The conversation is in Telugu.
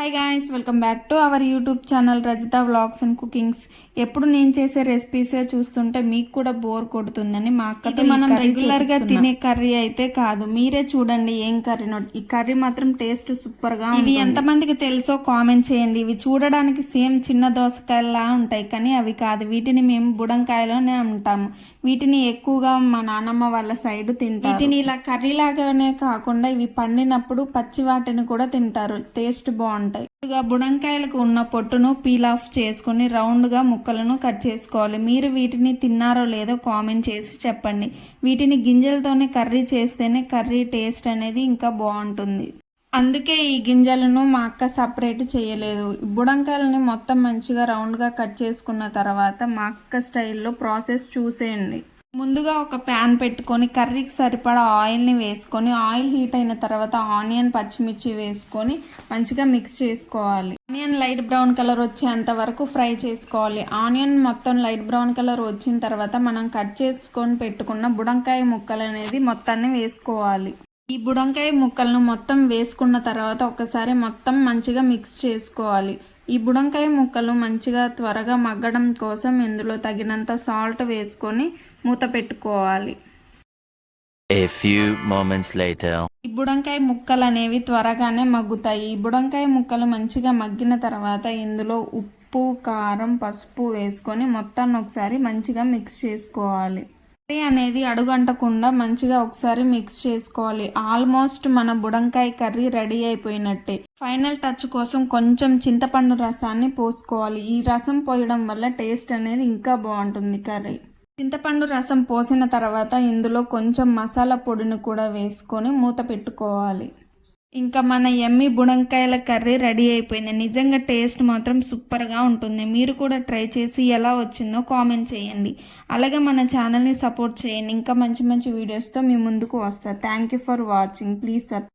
Hi guys welcome back to our YouTube channel Rajitha vlogs and cookings ఎప్పుడు నేను చేసే రెసిపీసే చూస్తుంటే మీకు కూడా బోర్ కొడుతుందని మా అక్కతో మనం రెగ్యులర్గా తినే కర్రీ అయితే కాదు. మీరే చూడండి ఏం కర్రీ ఈ కర్రీ మాత్రం టేస్ట్ సూపర్గా ఇవి ఎంతమందికి తెలుసో కామెంట్ చేయండి. ఇవి చూడడానికి సేమ్ చిన్న దోసకాయలా ఉంటాయి. కానీ అవి కాదు. వీటిని మేము బుడంకాయలోనే ఉంటాము వీటిని ఎక్కువగా మా నానమ్మ వాళ్ళ సైడ్ తింటారు. వీటిని ఇలా కర్రీ లాగానే కాకుండా ఇవి పండినప్పుడు పచ్చి వాటిని కూడా తింటారు. టేస్ట్ ఉంటాయి. ముందుగా బుడంకాయలకు ఉన్న పొట్టును పీల్ ఆఫ్ చేసుకుని రౌండ్గా ముక్కలను కట్ చేసుకోవాలి. మీరు వీటిని తిన్నారో లేదో కామెంట్ చేసి చెప్పండి. వీటిని గింజలతోనే కర్రీ చేస్తేనే కర్రీ టేస్ట్ అనేది ఇంకా బాగుంటుంది. అందుకే ఈ గింజలను మా అక్క సపరేట్ చేయలేదు. బుడంకాయలని మొత్తం మంచిగా రౌండ్గా కట్ చేసుకున్న తర్వాత మా అక్క స్టైల్లో ప్రాసెస్ చూసేయండి. ముందుగా ఒక ప్యాన్ పెట్టుకొని కర్రీకి సరిపడా ఆయిల్ని వేసుకొని ఆయిల్ హీట్ అయిన తర్వాత ఆనియన్ పచ్చిమిర్చి వేసుకొని మంచిగా మిక్స్ చేసుకోవాలి. ఆనియన్ లైట్ బ్రౌన్ కలర్ వచ్చేంత వరకు ఫ్రై చేసుకోవాలి. ఆనియన్ మొత్తం లైట్ బ్రౌన్ కలర్ వచ్చిన తర్వాత మనం కట్ చేసుకొని పెట్టుకున్న బుడంకాయ ముక్కలు అనేది మొత్తాన్ని వేసుకోవాలి. ఈ బుడంకాయ ముక్కలను మొత్తం వేసుకున్న తర్వాత ఒకసారి మొత్తం మంచిగా మిక్స్ చేసుకోవాలి. ఈ బుడంకాయ ముక్కలు మంచిగా త్వరగా మగ్గడం కోసం ఇందులో తగినంత సాల్ట్ వేసుకొని మూత పెట్టుకోవాలి. A few moments later. ఈ బుడంకాయ ముక్కలు అనేవి త్వరగానే మగ్గుతాయి. ఈ బుడంకాయ ముక్కలు మంచిగా మగ్గిన తర్వాత ఇందులో ఉప్పు కారం పసుపు వేసుకొని మొత్తాన్ని ఒకసారి మంచిగా మిక్స్ చేసుకోవాలి. కర్రీ అనేది అడుగంటకుండా మంచిగా ఒకసారి మిక్స్ చేసుకోవాలి. ఆల్మోస్ట్ మన బుడంకాయ కర్రీ రెడీ అయిపోయినట్టే. ఫైనల్ టచ్ కోసం కొంచెం చింతపండు రసాన్ని పోసుకోవాలి. ఈ రసం పోయడం వల్ల టేస్ట్ అనేది ఇంకా బాగుంటుంది కర్రీ. చింతపండు రసం పోసిన తర్వాత ఇందులో కొంచెం మసాలా పొడిని కూడా వేసుకొని మూత పెట్టుకోవాలి. ఇంకా మన ఎమ్మి బుడంకాయల కర్రీ రెడీ అయిపోయింది. నిజంగా టేస్ట్ మాత్రం సూపర్గా ఉంటుంది. మీరు కూడా ట్రై చేసి ఎలా వచ్చిందో కామెంట్ చేయండి. అలాగే మన ఛానల్ని సపోర్ట్ చేయండి. ఇంకా మంచి మంచి వీడియోస్తో మీ ముందుకు వస్తా. Thank you for watching please sub